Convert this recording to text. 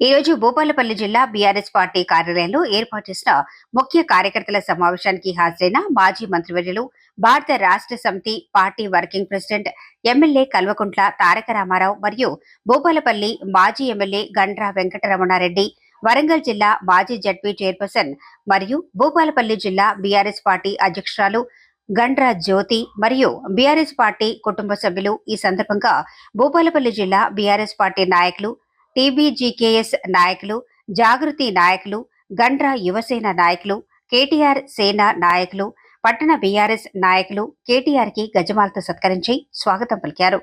ఈ రోజు భూపాలపల్లి జిల్లా బీఆర్ఎస్ పార్టీ కార్యాలయంలో ఏర్పాటు చేసిన ముఖ్య కార్యకర్తల సమావేశానికి హాజరైన మాజీ మంత్రివర్యులు Bharat Rashtra Samithi party working president MLA Kalvakuntla Taraka Ramarao మరియు భూపాలపల్లి మాజీ ఎమ్మెల్యే గండ్రా వెంకటరమణారెడ్డి వరంగల్ జిల్లా మాజీ జడ్పీ చైర్పర్సన్ మరియు భూపాలపల్లి జిల్లా బీఆర్ఎస్ పార్టీ అధ్యక్షురాలు గండ్రా జ్యోతి మరియు బీఆర్ఎస్ పార్టీ కుటుంబ సభ్యులు ఈ సందర్భంగా భూపాలపల్లి జిల్లా బీఆర్ఎస్ పార్టీ నాయకులు టీబీజీకేఎస్ నాయకులు జాగృతి నాయకులు గండ్ర యువసేన నాయకులు కేటీఆర్ సేన నాయకులు పట్టణ బీఆర్ఎస్ నాయకులు కేటీఆర్కి గజమాలతో సత్కరించి స్వాగతం పలికారు.